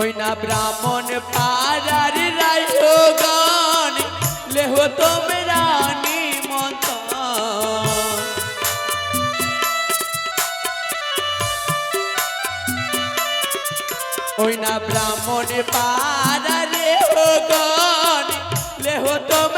ওই না ব্রাহ্মণ পাড়ার রাজগণ, লেহ তোমরা নিমন্ত ওই না ব্রাহ্মণ পাড়ার গণ লেহ তোমরা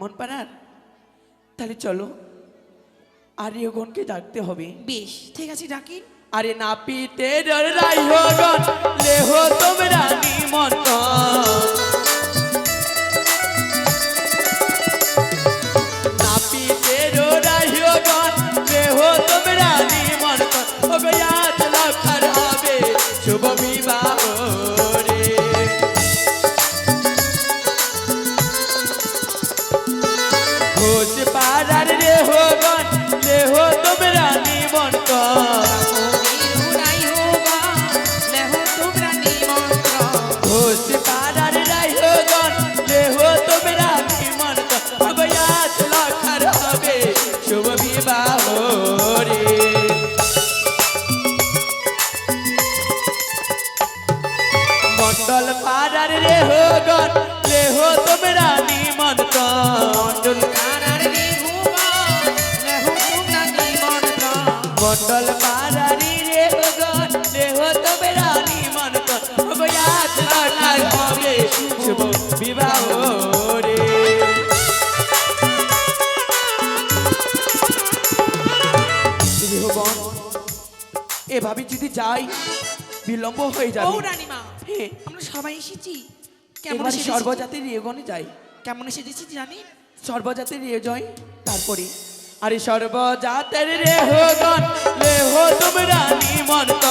ব্রাহ্মণ পাড়ার তাহলে চলো আর্যগণকে ডাকতে হবে। বেশ ঠিক আছে ডাকি। আরে নাপিতে রাইহগণ লেহ তোমরা নিমন্ত্রণ। এভাবে যদি যাই বিলম্ব হয়ে ও যাবে রানীমা আমরা সবাই এসেছি। কেমন সর্বজাতির রেগনে যাই। কেমন এসেছি জানিন সর্বজাতির রে জয় তারপরে। আরে সর্বজাতের রে হোগন লেহ তোমরা নিমন্ত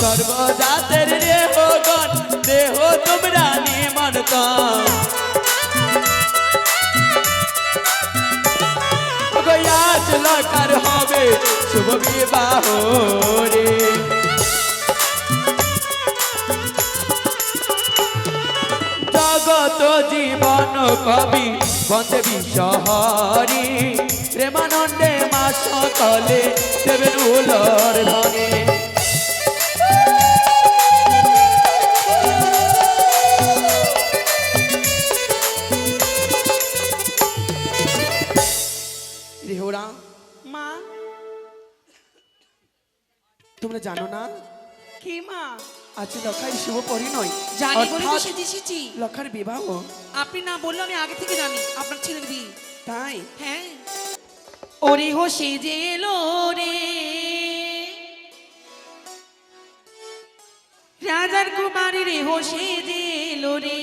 সর্বজাতের রে হোগন দেহ তোমরা নিমন্ত গয়াচ লকার হবে। শুভ বিবাহ রে। জগত জীবন কবি বন্দে বিশ্বহরি। প্রেমানন্দে মা সকলে দেবেন উলর ধনে রেহরা মা। তোমরা জানো না? কি মা? আজ লক্ষার শুভ পরিণয় জানি বলে তো সেজে এসেছি লক্ষার বিবাহ। আপনি না বললে আমি আগে থেকে জানি আপনার ছেলের বিয়ে তাই? হ্যাঁ। ওরে হো সেজে এলো রে। রাজার কুমারী রে হো সেজে এলো রে।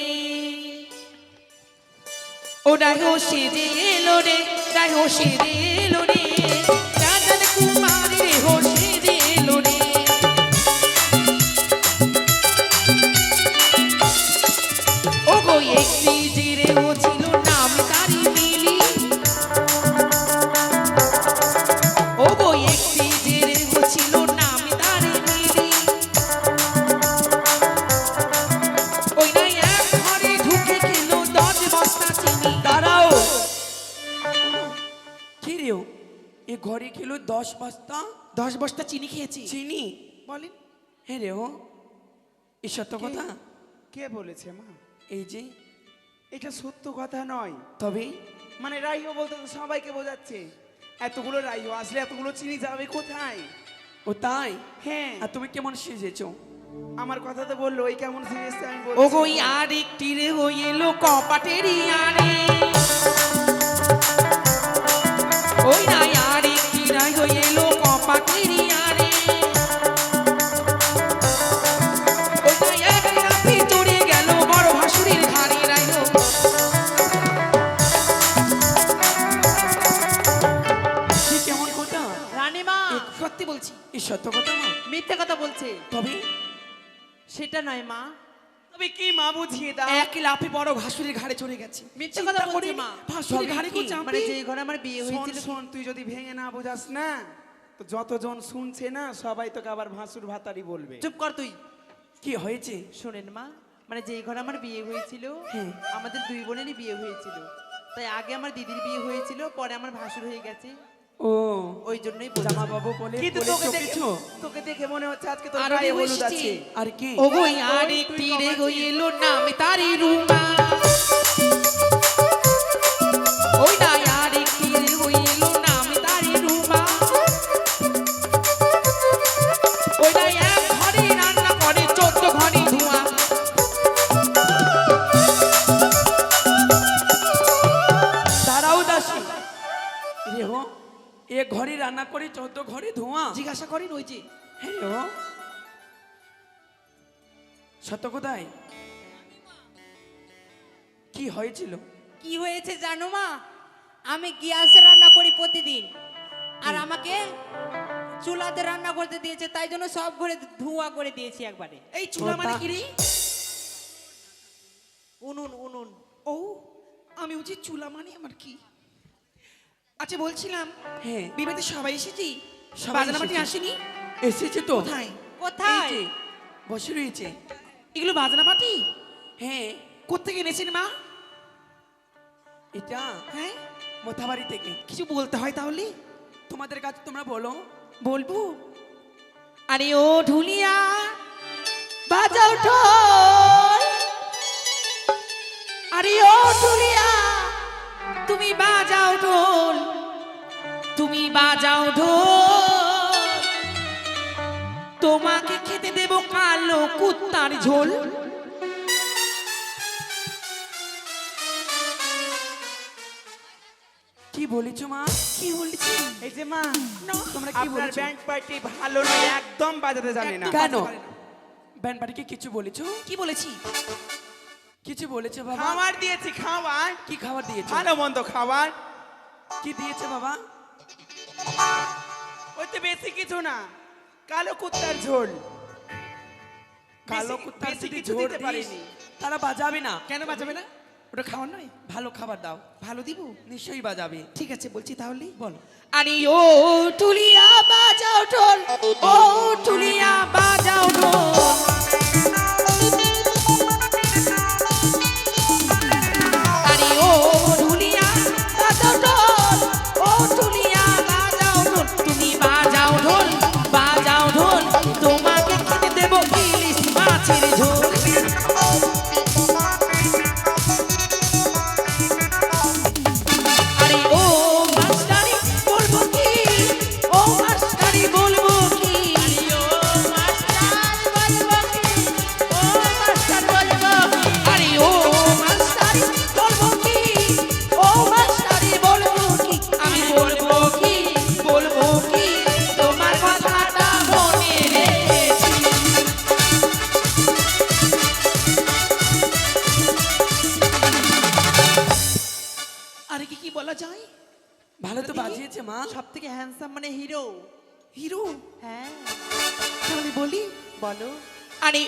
ওরা হো সেজে এলো রে রাই হো সেজে এলো রে। রে এ ঘরে খেলো দশ বস্তা। দশ বস্তা চিনি খেয়েছি। চিনি? বলেন। হ্যাঁ রে ও এ সত্য কথা? কে বলেছে মা? এই যে। এটা সত্য কথা নয়। তবে? মানে রাইও বলতে তো সবাইকে বোঝাচ্ছে। এতগুলো রাইও আসলে এতগুলো চিনি যাবে কোথায়? ও তাই? হ্যাঁ। আর তুমি কেমন সেজেছো? আমার কথা তো বলল ওই কেমন সিরিয়াস আমি বলছি। গো আর একটি রে হই এলো কপাটেরই আরে সেটা নয় মা। তবে কি মা বুঝিয়ে দাও? এক লাফে বড় ভাসুরের ঘাড়ে চলে গেছে। মিথ্যে কথা বলছে মা। ভাসুরের ঘাড়ে কি? চাপে। মানে যে ঘরে আমার বিয়ে হয়েছিল শোন। তুই যদি ভেঙে না বোঝাস না? তো যতজন শুনছে না সবাই তোকে আবার ভাসুর ভাতারি বলবে। চুপ কর তুই। কি হয়েছে? শোনেন মা মানে যেই ঘরে আমার বিয়ে হয়েছিল হ্যাঁ। আমাদের দুই বোনেরই বিয়ে হয়েছিল। তাই আগে আমার দিদির বিয়ে হয়েছিল পরে আমার ভাসুর হয়ে গেছে। ও। ওই জন্যই। জামা বাবু বলে কিন্তু তোকে দেখে তোকে দেখে মনে হচ্ছে আজকে তোর আরও গায়ে হলুদ আছে। আর কি? ও গো আরেকটি রে গো এলো নাম তারি রুমা। জিজ্ঞাসা করেন ওই যে। হ্যাঁ সত্য কোথায় কি হয়েছিল? কি হয়েছে জানো মা? আমি গ্যাসে রান্না করি প্রতিদিন। আর আমাকে চুলাতে রান্না করতে দিয়েছে তাই জন্য সব ঘরে ধোঁয়া করে দিয়েছি একবারে। এই চুলা মানে কি রে? উনুন উনুন। ও আমি উচিত চুলা মানে আমার কি? আচ্ছা বলছিলাম হ্যাঁ। বিবাদে সবাই এসেছি? সবাই বাজনা আসেনি? এসেছে তো। কোথায়? কোথায়? বসে রয়েছে। এগুলো বাজনাপাটি? হ্যাঁ। কোথেকে এনেছেন মা? এটা হ্যাঁ? মোথাবাড়ি থেকে। কিছু বলতে হয় তাহলে? তোমাদের কাছে তোমরা বলো। বলব? আরে ও ঢুলিয়া বাজাও ঢোল। আরে ও ঢুলিয়া তুমি বাজাও ঢোল। তুমি বাজাও ঢোল। তোমাকে খেতে দেব কালো কুত্তার ঝোল। কি বলেছ মা? কি বলেছি? এই যে মা তোমরা কি বলেছ? ব্যান্ড পার্টি ভালো নয় একদম বাজাতে জানে না। কেন? না। পার্টিকে কিছু বলেছ? কি বলেছি? কিছু বলেছ বাবা? খাবার দিয়েছি খাবার কি খাবার দিয়েছ? ভালো মন্দ খাবার কি দিয়েছে বাবা? ওই তো বেশি কিছু না। কালো কুত্তার ঝোল। কালো কুত্তার যদি ঝোল পারিনি। তারা বাজাবে না। কেন বাজাবে না? ওটা খাওয়ার নয়? ভালো খাবার দাও। ভালো দিব? নিশ্চয়ই বাজাবে। ঠিক আছে বলছি তাহলে বল। আরে ও টুলিয়া বাজাও ঢোল। ও টুলিয়া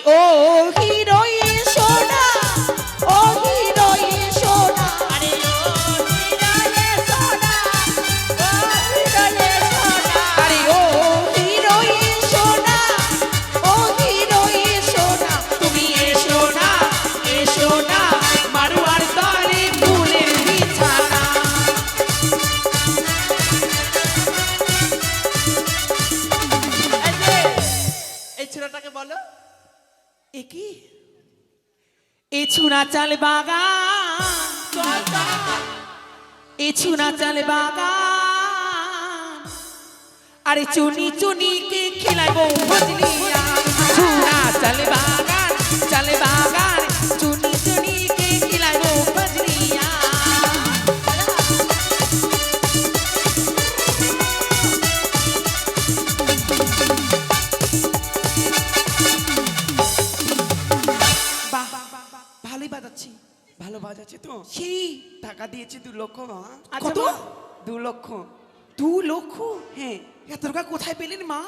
আরে ও এ ছুনা চাল বাগান। এ ছুনা চাল বাগান। আরে চুনি চুনি কে খেলাবো ভজলিয়া। ছুনা চাল বাগান চাল বাগান, চুনি সেই টাকা দিয়েছি দু লক্ষ মা। আচ্ছা কত? দু লক্ষ। দু লক্ষ? হ্যাঁ। এত টাকা কোথায় পেলেন মা?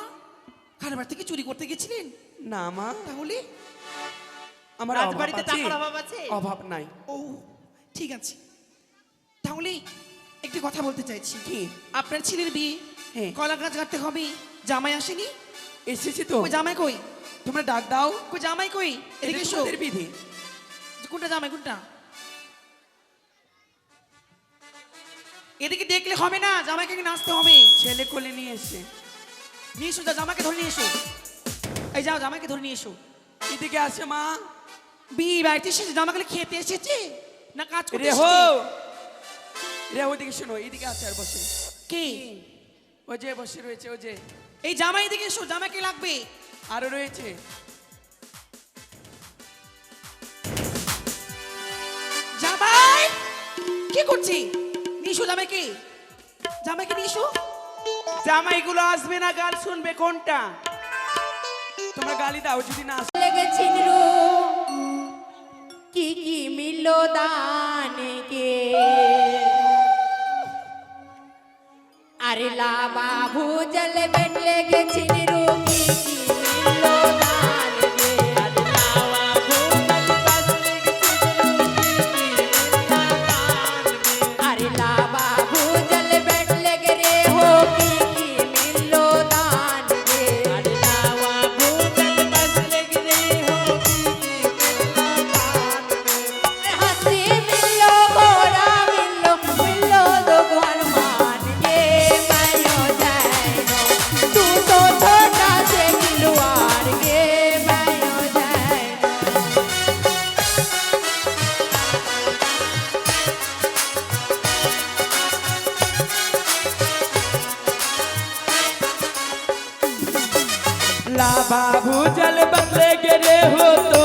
কারবার থেকে চুরি করতে গেছিলেন? না মা। তাহলে? আমার আছে। টাকার অভাব আছে? অভাব নাই। ও ঠিক আছে। তাহলে একটি কথা বলতে চাইছি। কি? আপনার ছেলের বিয়ে? হ্যাঁ। কলা গাছ কাটতে হবে? জামাই আসেনি? এসেছি তো। জামাই কই? তোমরা ডাক দাও। কই জামাই কই? এদিকে বিধি। কোনটা জামাই কোনটা? এদিকে দেখলে হবে না জামাইকে নাচতে হবে। ছেলে কোলে নিয়ে এসছে নিয়ে এসো যা জামাইকে ধরে নিয়ে এসো। এই যাও জামাইকে ধরে নিয়ে এসো। এদিকে আসে মা। বিয়ে বাড়িতে এসেছে জামাকে খেতে এসেছে? না কাজ করতে রেহো এসেছে? রেহো শোনো এদিকে আছে আর বসে। কি? ও যে বসে রয়েছে ও যে। এই জামাই এদিকে এসো জামাইকে লাগবে। আরও রয়েছে। করছি? নিয়ে এসো জামাইকে জামাইকে নিয়ে এসো জামাইগুলো আসবে না গাল শুনবে কোনটা? তোমরা গালি দাও যদি না কি কি মিলল দানকে আরে লা বাবু জল বেন লেগেছিল কি बाबू जल बदले गिरे हो तो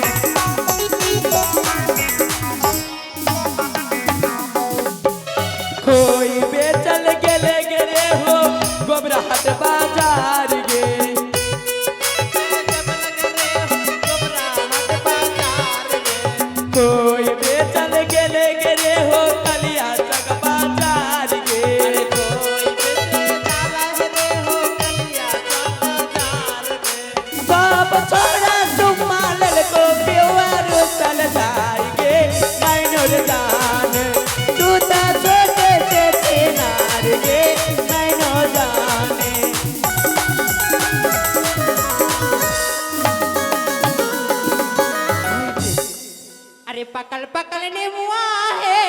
अरे पकल पकल ने मुआ है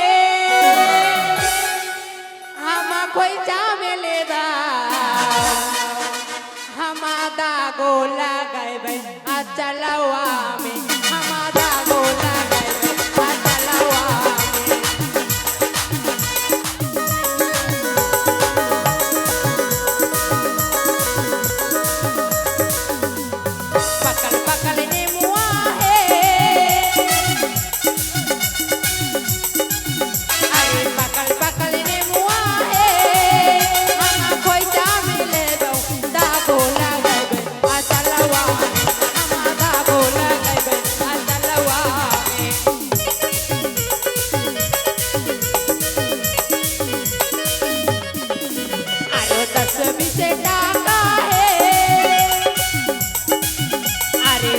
हम कोई चामेले बा हम दागो लगाए बे आ चलवा में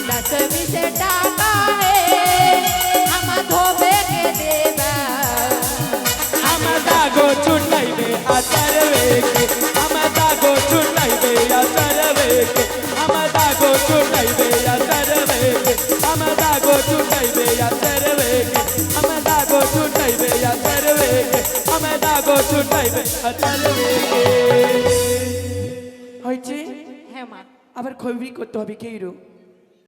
दस बीस टाका है हम धोबे के देवा हम दागो छुटाइबे अतरवे के हम दागो छुटाइबे अतरवे के हम दागो छुटाइबे अतरवे के हम दागो छुटाइबे अतरवे के हम दागो छुटाइबे अतरवे के हम दागो छुटाइबे अतरवे के হয়েছে হ্যাঁ মা আবার খৈবি করতে হবে কেইরো